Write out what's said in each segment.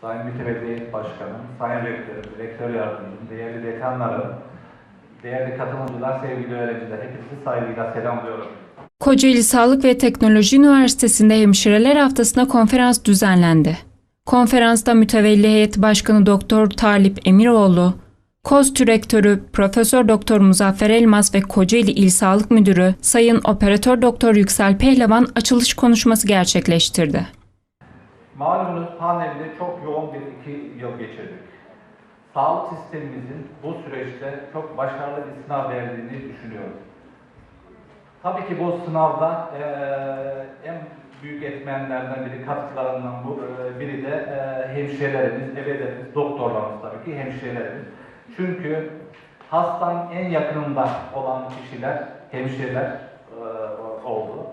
Sayın Mütevelli Başkanım, Sayın Rektörüm, Rektör Yardımcım, değerli dekanlarım, değerli katılımcılar, sevgili öğrenciler, hepinizi saygıyla selamlıyorum. Kocaeli Sağlık ve Teknoloji Üniversitesi'nde Hemşireler Haftası'na konferans düzenlendi. Konferansta Mütevelli Heyet Başkanı Doktor Talip Emiroğlu, KOZ Direktörü Profesör Doktor Muzaffer Elmas ve Kocaeli İl Sağlık Müdürü Sayın Operatör Doktor Yüksel Pehlivan açılış konuşması gerçekleştirdi. Malumunuz pandemide çok yoğun bir iki yıl geçirdik. Sağlık sistemimizin bu süreçte çok başarılı bir sınav verdiğini düşünüyorum. Tabii ki bu sınavda eee, en büyük etmenlerden biri, katkılarından bu, eee, biri de eee, hemşirelerimiz, ebelerimiz, doktorlarımız tabii ki hemşirelerimiz. Çünkü hastanın en yakınında olan kişiler hemşireler eee, oldu.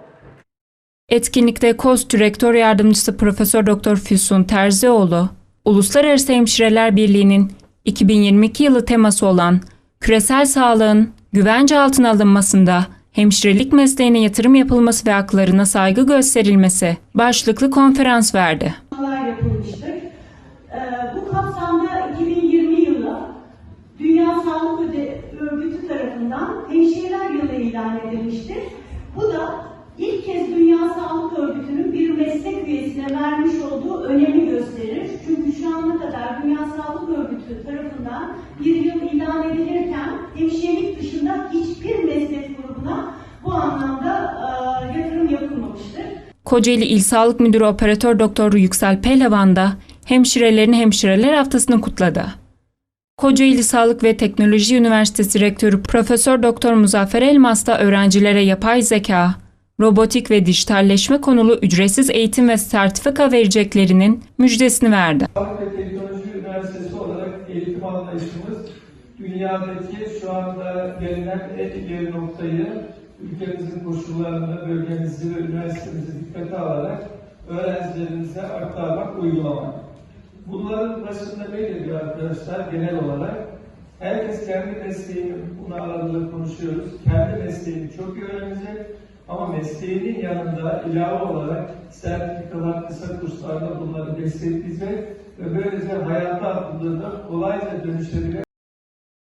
Etkinlikte KOZ Direktör Yardımcısı Profesör Doktor Füsun Terzioğlu, Uluslararası Hemşireler Birliği'nin 2022 yılı teması olan küresel sağlığın güvence altına alınmasında hemşirelik mesleğine yatırım yapılması ve haklarına saygı gösterilmesi başlıklı konferans verdi. Ee, bu kapsamda 2020 yılı Dünya Sağlık Örgütü tarafından Hemşireler Yılı ilan edilmiştir. Bu da ilk kez Dünya Sağlık Örgütü'nün bir meslek üyesine vermiş olduğu önemi gösterir. Çünkü şu ana kadar Dünya Sağlık Örgütü tarafından bir yıl ilan edilirken hemşirelik dışında hiçbir meslek grubuna bu anlamda e, yatırım yapılmamıştır. Kocaeli İl Sağlık Müdürü Operatör Doktor Yüksel Pehlivan da hemşirelerin Hemşireler Haftası'nı kutladı. Kocaeli Sağlık ve Teknoloji Üniversitesi Rektörü Profesör Doktor Muzaffer Elmas da öğrencilere yapay zeka, robotik ve dijitalleşme konulu ücretsiz eğitim ve sertifika vereceklerinin müjdesini verdi. Teknoloji Üniversitesi olarak eğitim anlayışımız dünyadaki şu anda gelinen en ileri noktayı ülkemizin koşullarında bölgemizi ve üniversitemizi dikkate alarak öğrencilerimize aktarmak, uygulamak. Bunların başında ne geliyor arkadaşlar genel olarak? Herkes kendi mesleğini, bunu arada konuşuyoruz, kendi mesleğini çok iyi öğrenecek ama mesleğinin yanında ilave olarak sertifikalar, kısa kurslarda bunları destekleyecek ve böylece hayata atıldığında kolayca dönüşebilen